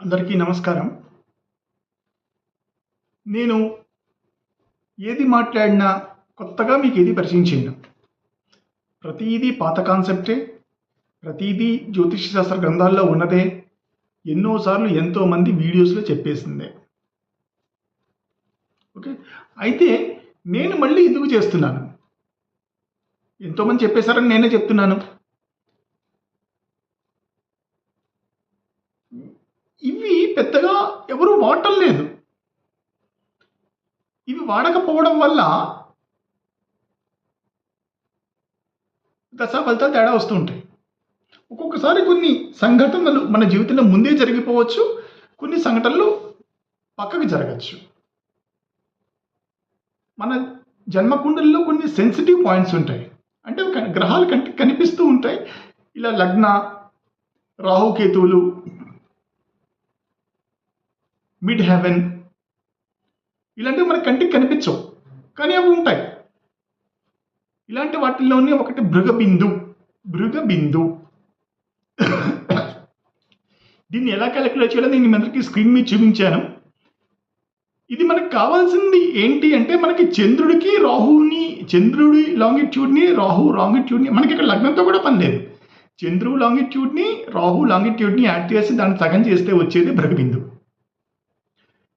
అందరికీ నమస్కారం. నేను ఏది మాట్లాడినా కొత్తగా మీకు ఏది పరిచయం చేయను. ప్రతిదీ పాత కాన్సెప్టే ప్రతిదీ జ్యోతిష శాస్త్ర గ్రంథాల్లో ఉన్నదే ఎన్నోసార్లు ఎంతోమంది వీడియోస్లో చెప్పేసిందే. ఓకే? అయితే నేను మళ్ళీ ఎందుకు చేస్తున్నాను? ఎంతోమంది చెప్పేశారని నేనే చెప్తున్నాను. పెద్దగా ఎవరూ వాడటం లేదు. ఇవి వాడకపోవడం వల్ల దశ ఫలితాలు తేడా వస్తూ ఉంటాయి. ఒక్కొక్కసారి కొన్ని సంఘటనలు మన జీవితంలో ముందే జరిగిపోవచ్చు కొన్ని సంఘటనలు పక్కకు జరగచ్చు. మన జన్మకుండల్లో కొన్ని సెన్సిటివ్ పాయింట్స్ ఉంటాయి. అంటే గ్రహాలు కంటి కనిపిస్తూ ఉంటాయి. ఇలా లగ్న రాహుకేతువులు మిడ్ హెవెన్. ఇలాంటివి మన కంటికి కనిపించవు కానీ అవి ఉంటాయి. ఇలాంటి వాటిల్లోనే ఒకటి భృగబిందు. భృగబిందు. దీన్ని ఎలా క్యాలిక్యులేట్ చేయాలో నేను మీ అందరికీ స్క్రీన్ మీద చూపించాను. ఇది మనకు కావాల్సింది ఏంటి అంటే మనకి చంద్రుడికి రాహుని చంద్రుడి లాంగిట్యూడ్ని రాహు లాంగిట్యూడ్ని మనకి ఇక్కడ లగ్నంతో కూడా పని లేదు. చంద్రుడు లాంగిట్యూడ్ని రాహు లాంగిట్యూడ్ని యాడ్ చేసి దాన్ని సగం చేస్తే వచ్చేది భృగబిందు.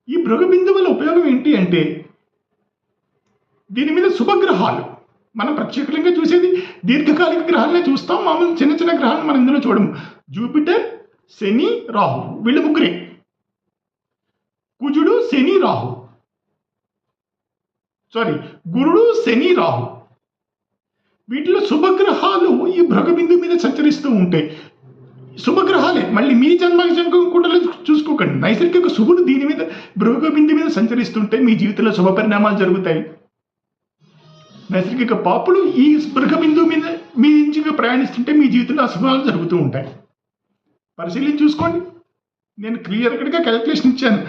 ఈ భృగబిందు వల్ల ఉపయోగం ఏంటి అంటే దీని మీద శుభగ్రహాలు. మనం ప్రత్యేకంగా చూసేది దీర్ఘకాలిక గ్రహాలనే చూస్తాం. మామూలు చిన్న చిన్న గ్రహాలను మనం ఇందులో చూడము. జూపిటర్ శని రాహు. వీళ్ళు ముగ్గురే. కుజుడు శని రాహు. సారీ గురుడు శని రాహు. వీటిలో శుభగ్రహాలు ఈ భృగబిందు మీద సంచరిస్తూ ఉంటాయి శుభగ్రహాలే. మళ్ళీ మీ జన్మ కూడా చూసుకోకండి. నైసర్గిక శుభులు దీని మీద భృగబిందు మీద సంచరిస్తుంటే మీ జీవితంలో శుభ పరిణామాలు జరుగుతాయి. నైసర్గిక పాపులు ఈ భృగబిందు మీద మీ ఇంచుగా ప్రయాణిస్తుంటే మీ జీవితంలో అశుభాలు జరుగుతూ ఉంటాయి. పరిశీలించి చూసుకోండి. నేను క్లియర్ కట్గా క్యాలిక్యులేషన్ ఇచ్చాను.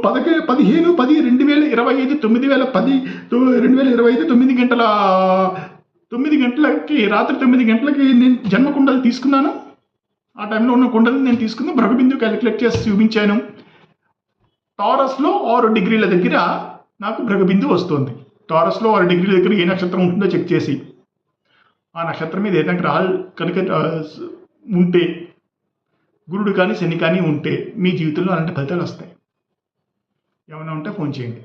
పదకే పదిహేను పది రెండు వేల ఇరవై ఐదు తొమ్మిది వేల పది రెండు వేల ఇరవై ఐదు తొమ్మిది గంటల తొమ్మిది గంటలకి రాత్రి తొమ్మిది గంటలకి నేను జన్మ కుండలు తీసుకున్నాను. ఆ టైంలో ఉన్న కుండలు నేను తీసుకుని భ్రగబిందు క్యాలిక్యులేట్ చేసి చూపించాను. టారస్లో ఆరు డిగ్రీల దగ్గర నాకు భ్రగబిందు వస్తుంది. టారస్లో ఆరు డిగ్రీల దగ్గర ఏ నక్షత్రం ఉంటుందో చెక్ చేసి. ఆ నక్షత్రం మీద ఏదైనా గ్రహాలు కనుక ఉంటే గురుడు కానీ శని కానీ ఉంటే మీ జీవితంలో అలాంటి ఫలితాలు వస్తాయి. ఏమైనా ఉంటే ఫోన్ చేయండి.